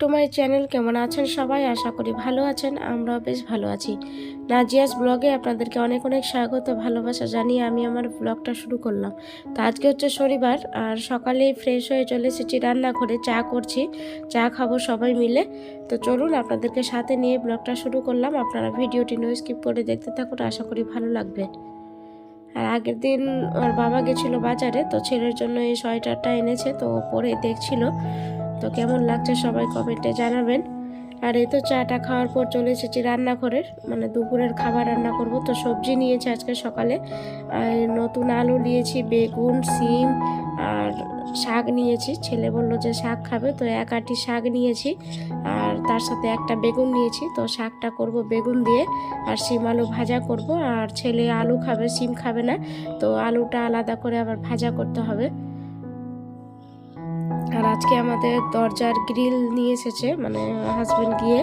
Two my channel কেমন আছেন সবাই? আশা করি ভালো আছেন, আমরাও বেশ ভালো আছি। নাজিয়াস ব্লগে আপনাদেরকে অনেক অনেক স্বাগত, ভালোবাসা জানিয়ে আমি আমার ব্লগটা শুরু করলাম। তো আজকে হচ্ছে শনিবার, আর সকালেই ফ্রেশ হয়ে চলে এসেছি রান্নাঘরে, চা করছি, চা খাব সবাই মিলে। তো চলুন, আপনাদেরকে সাথে নিয়ে ব্লগটা শুরু করলাম। আপনারা ভিডিওটি নো স্কিপ করে দেখতে থাকুন, আশা করি ভালো লাগবে। আর আগের দিন ওর বাবা গেছিল বাজারে, তো ছেলের জন্য এই সোয়েটারটা এনেছে, তো পরে দেখছিল। তো কেমন লাগছে সবাই কমেন্টে জানাবেন। আর এই তো চাটা খাওয়ার পর চলে এসেছি রান্নাঘরের মানে দুপুরের খাবার রান্না করব। তো সবজি নিয়েছি আজকে সকালে। আর নতুন আলু নিয়েছি, বেগুন সিম আর শাক নিয়েছি। ছেলে বলল যে শাক খাবে, তো এক আটি শাক নিয়েছি। আর তার সাথে একটা বেগুন নিয়েছি, তো শাকটা করব বেগুন দিয়ে। আর সিম আলু ভাজা করব। আর ছেলে আলু খাবে সিম খাবে না, তো আলুটা আলাদা করে আবার ভাজা করতে হবে। আর আজকে আমাদের দরজার গ্রিল নিয়ে এসেছে মানে হাজব্যান্ড গিয়ে।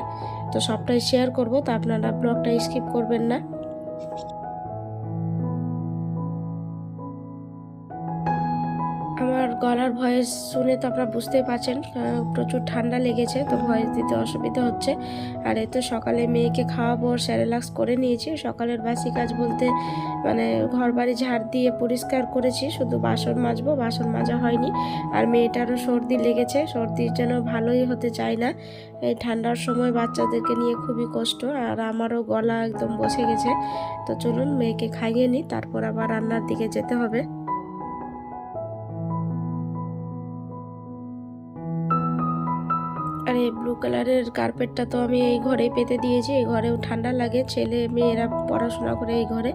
তো সবটাই শেয়ার করব, তো আপনারা ব্লগটা স্কিপ করবেন না। আমার গলার ভয়েস শুনে তো আপনারা বুঝতেই পারছেন প্রচুর ঠান্ডা লেগেছে, তো ভয়েস দিতে অসুবিধা হচ্ছে। আর এই তো সকালে মেয়েকে খাওয়াবো স্যারেলাক্স করে নিয়েছি। সকালের বাসি কাজ বলতে মানে ঘর বাড়ি ঝাড় দিয়ে পরিষ্কার করেছি, শুধু বাসন মাজবো, বাসন মাজা হয়নি। আর মেয়েটারও সর্দি লেগেছে সর্দির যেন ভালোই হতে চায় না। এই ঠান্ডার সময় বাচ্চাদেরকে নিয়ে খুবই কষ্ট, আর আমারও গলা একদম বসে গেছে। তো চলুন, মেয়েকে খাইয়ে নিই, তারপর আবার রান্নার দিকে যেতে হবে। আর এই ব্লু কালারের কার্পেটটা তো আমি এই ঘরেই পেতে দিয়েছি। এই ঘরেও ঠান্ডা লাগে, ছেলে মেয়েরা পড়াশোনা করে এই ঘরে।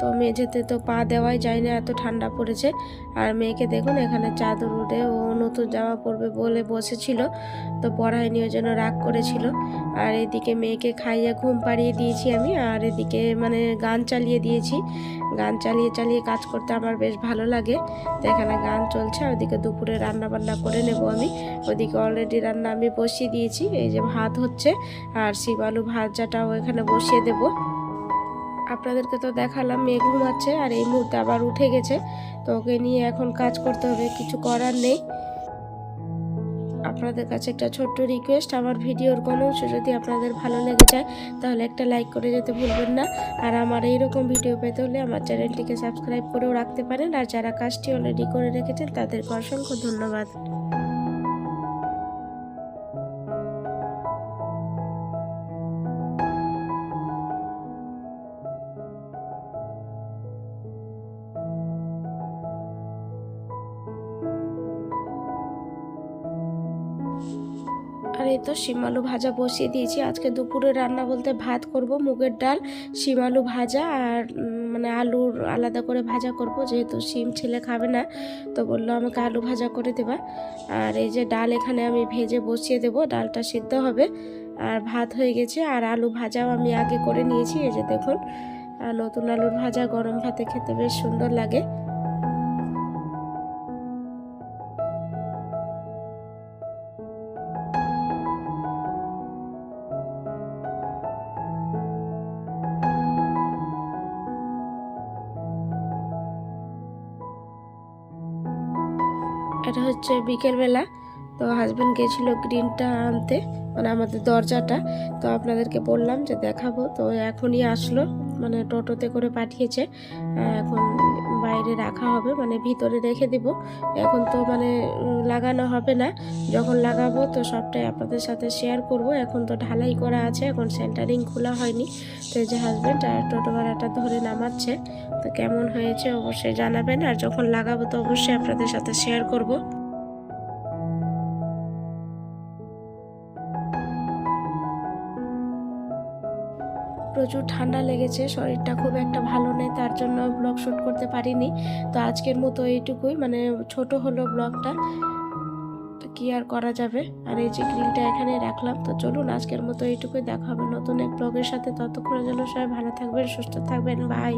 তো মেঝেতে তো পা দেওয়াই যায় না, এত ঠান্ডা পড়েছে। আর মেয়েকে দেখুন, এখানে চাদর উঠে ও নতুন জামা পরবে বলে বসেছিল। তো পড়ায়নি, ওই জন্য রাগ করেছিল। আর এদিকে মেয়েকে খাইয়ে ঘুম পাড়িয়ে দিয়েছি আমি, আর এদিকে মানে গান চালিয়ে দিয়েছি। গান চালিয়ে চালিয়ে কাজ করতে আমার বেশ ভালো লাগে। তো এখানে গান চলছে ওদিকে দুপুরে রান্না বান্না করে নেব আমি। ওদিকে অলরেডি রান্না আমি বসিয়ে দিয়েছি, এই যে ভাত হচ্ছে, আর শিব আলু ভাজাটাও এখানে বসিয়ে দেব। আপনাদেরকে তো দেখালাম, মেয়ে ঘুমাচ্ছে, আর এই মুহূর্তে আবার উঠে গেছে। তো ওকে নিয়ে এখন কাজ করতে হবে, কিছু করার নেই। আপনাদের কাছে একটা ছোট্ট রিকোয়েস্ট আমার ভিডিওর কোনো অংশ যদি আপনাদের ভালো লেগে যায়, তাহলে একটা লাইক করে যেতে ভুলবেন না। আর আমার এইরকম ভিডিও পেতে হলে আমার চ্যানেলটিকে সাবস্ক্রাইব করেও রাখতে পারেন। আর যারা কাজটি অলরেডি করে রেখেছেন, তাদেরকে অসংখ্য ধন্যবাদ। আর এই তো শিম আলু ভাজা বসিয়ে দিয়েছি। আজকে দুপুরে রান্না বলতে ভাত করব, মুগের ডাল শিম আলু ভাজা আর মানে আলুর আলাদা করে ভাজা করব। যেহেতু শিম ছেলে খাবে না, তো বলল আমাকে আলু ভাজা করে দেবা। আর এই যে ডাল এখানে আমি ভেজে বসিয়ে দেব, ডালটা সিদ্ধ হবে। আর ভাত হয়ে গেছে, আর আলু ভাজাও আমি আগে করে নিয়েছি। এই যে দেখুন, আর নতুন আলুর ভাজা গরম ভাতে খেতে বেশ সুন্দর লাগে। এটা হচ্ছে বিকেলবেলা। তো হাজব্যান্ড গেছিল গ্রিনটা আনতে মানে আমাদের দরজাটা। তো আপনাদেরকে বললাম যে দেখাবো। তো এখনই আসলো মানে টোটোতে করে পাঠিয়েছে। এখন বাইরে রাখা হবে মানে ভিতরে রেখে দিব। এখন তো মানে লাগানো হবে না। যখন লাগাবো তো সবটাই আপনাদের সাথে শেয়ার করব। এখন তো ঢালাই করা আছে, এখন সেন্টারিং খোলা হয়নি। তো এই যে হাজব্যান্ড আর টোটো ভাড়াটা ধরে নামাচ্ছে। তো কেমন হয়েছে অবশ্যই জানাবেন। আর যখন লাগাবো তো অবশ্যই আপনাদের সাথে শেয়ার করব। প্রচুর ঠান্ডা লেগেছে, শরীরটা খুব একটা ভালো নেই, তার জন্য ব্লগ শ্যুট করতে পারিনি। তো আজকের মতো এইটুকুই মানে ছোট হলো ব্লগটা কি আর করা যাবে? আর এই যে গ্রিলটা এখানে রাখলাম। তো চলুন আজকের মতো এইটুকুই, দেখা হবে নতুন এক ব্লগের সাথে। ততক্ষণ জন্য সবাই ভালো থাকবেন, সুস্থ থাকবেন বাই